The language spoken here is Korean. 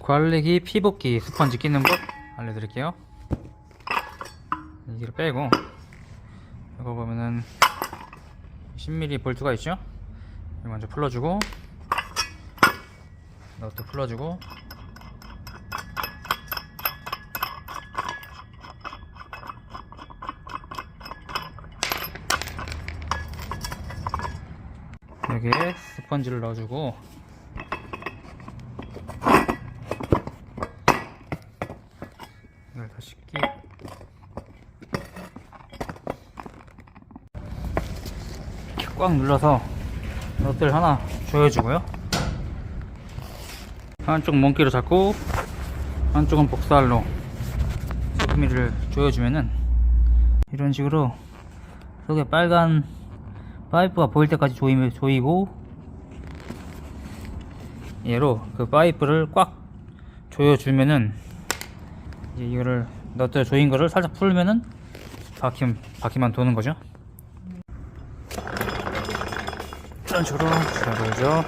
관리기 피복기 스펀지 끼는 법 알려드릴게요. 여기를 빼고 이거 보면은 10mm 볼트가 있죠? 이거 먼저 풀어주고 이것도 풀어주고 여기에 스펀지를 넣어주고 이걸 다시 끼. 이렇게 꽉 눌러서 너트를 하나 조여주고요. 한쪽 몽키로 잡고 한쪽은 복사알로 소금이를 조여주면은 이런 식으로 속에 빨간 파이프가 보일 때까지 조이면 조이고 얘로 그 파이프를 꽉 조여주면은 이제 이거를 너트 조인 거를 살짝 풀면은 바퀴 바퀴만 도는 거죠. 이런 식으로 잘 보이죠.